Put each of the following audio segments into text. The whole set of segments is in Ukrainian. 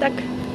Так.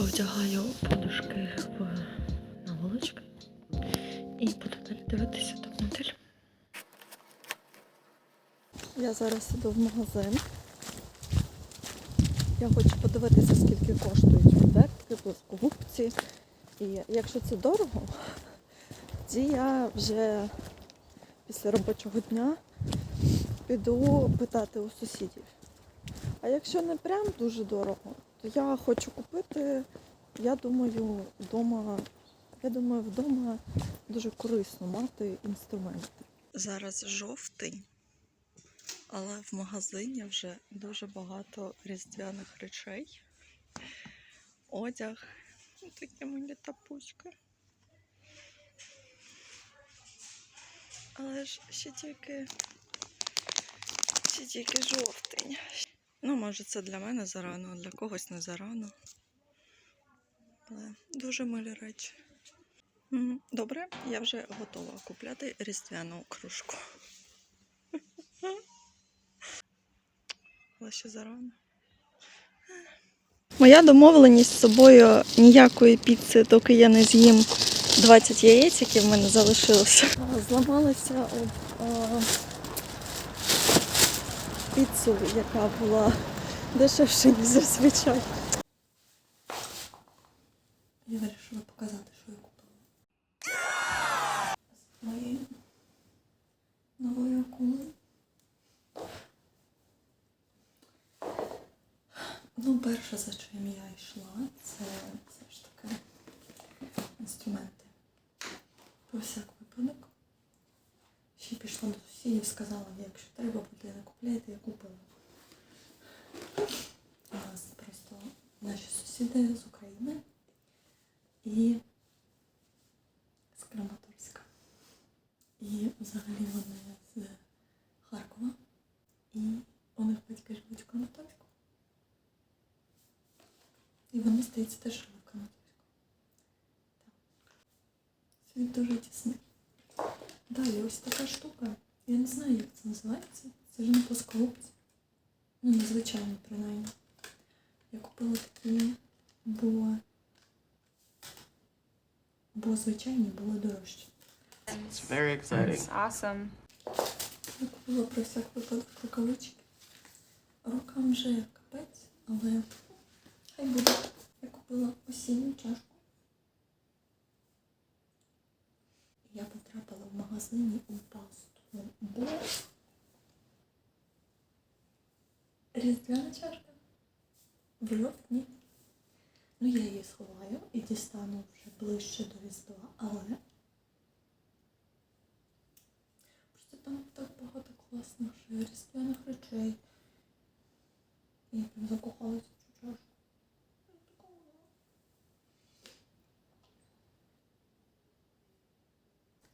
Повдягаю подушки в наволочки і буду далі дивитися топ-модель. Я зараз іду в магазин. Я хочу подивитися, скільки коштують відерки, плоскогубці. І якщо це дорого, тоді я вже після робочого дня піду питати у сусідів. А якщо не прям дуже дорого, то я хочу купити, я думаю, вдома, я думаю, вдома дуже корисно мати інструменти. Зараз жовтень, але в магазині вже дуже багато різдвяних речей. Одяг. Такі милі тапучки. Але ж ще тільки, ще тільки жовтень. Ну, може, це для мене зарано, а для когось не зарано. Але дуже милі речі. Добре, я вже готова купляти різдвяну кружку. Але ще зарано. Моя домовленість з собою ніякої піци, доки я не з'їм 20 яєць, які в мене залишилося. Зламалася об а, піцу, яка була дешевше, ніж зазвичай. Я вирішила показати, що я купила. З моєю новою акулою. Ну, перше, за чим я йшла, це все ж таки інструменти. Про всяк випадок. Ще пішла до сусідів, сказала, якщо треба буде купляйте, я купила. У нас просто наші сусіди з України і з Краматорська. І взагалі вони з Харкова. І у них батьки живуть в Краматорську. І вони, здається, теж жили в Краматорську. Світ дуже тісний. Далі ось така штука. Я не знаю, як це називається. Це ж не плоскогубці. Ну, незвичайно, принаймні. Я купила такі, бо, бо звичайні були дорожчі. It's very exciting. It's awesome. Я купила про всяк випадок рукавички. Рукам вже капець, але хай буде. Я купила осінню чашку. Я потрапила в магазині у пасту. Бо різдвяна чашка. В жовтні. Ну, я її сховаю і дістану вже ближче до Різдва, але Просто там так багато класних різдвяних речей. Я прям закохалася в цю чашку.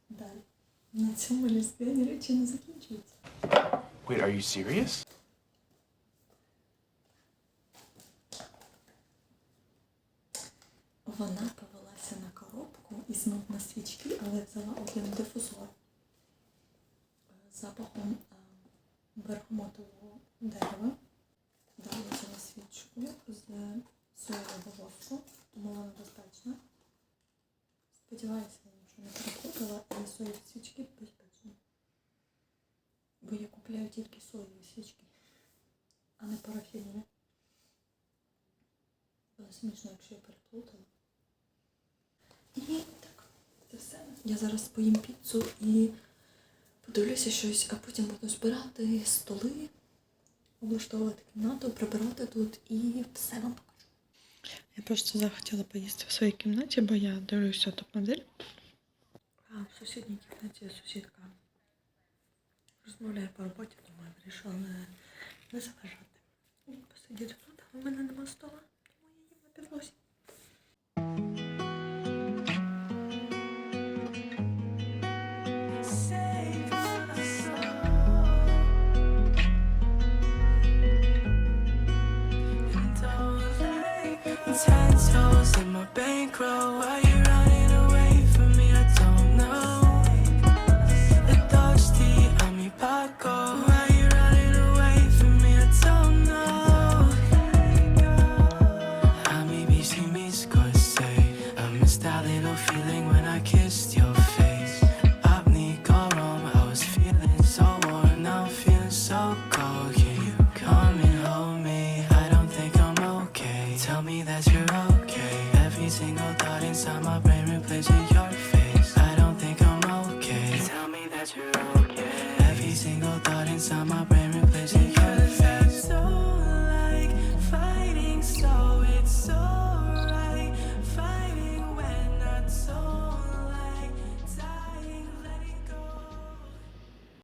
Далі. На цьому різдвяні речі не закінчуються. Wait, are you serious? Вона повелася на коробку і знов на свічки, але взяла один дифузор з запахом е, бергамотового дерева. Далі взяла свічку з соєвого воску, тому вона безпечна. Сподіваюся, нічого не перепутала, і соєві свічки безпечні. Бо я купляю тільки соєві свічки, а не парафінові. Було смішно, якщо я переплутала. І так, це все. Я зараз поїм піцу і подивлюся щось, а потім буду збирати столи облаштовувати кімнату, прибирати тут і все вам покажу. Я просто захотіла поїсти в своїй кімнаті, бо я дивлюся топ-модель. А в сусідній кімнаті сусідка розмовляє по роботі, думаю, вирішила не, не заважати. Посидіти тут, а в мене нема стола, тому я їм на підлозі.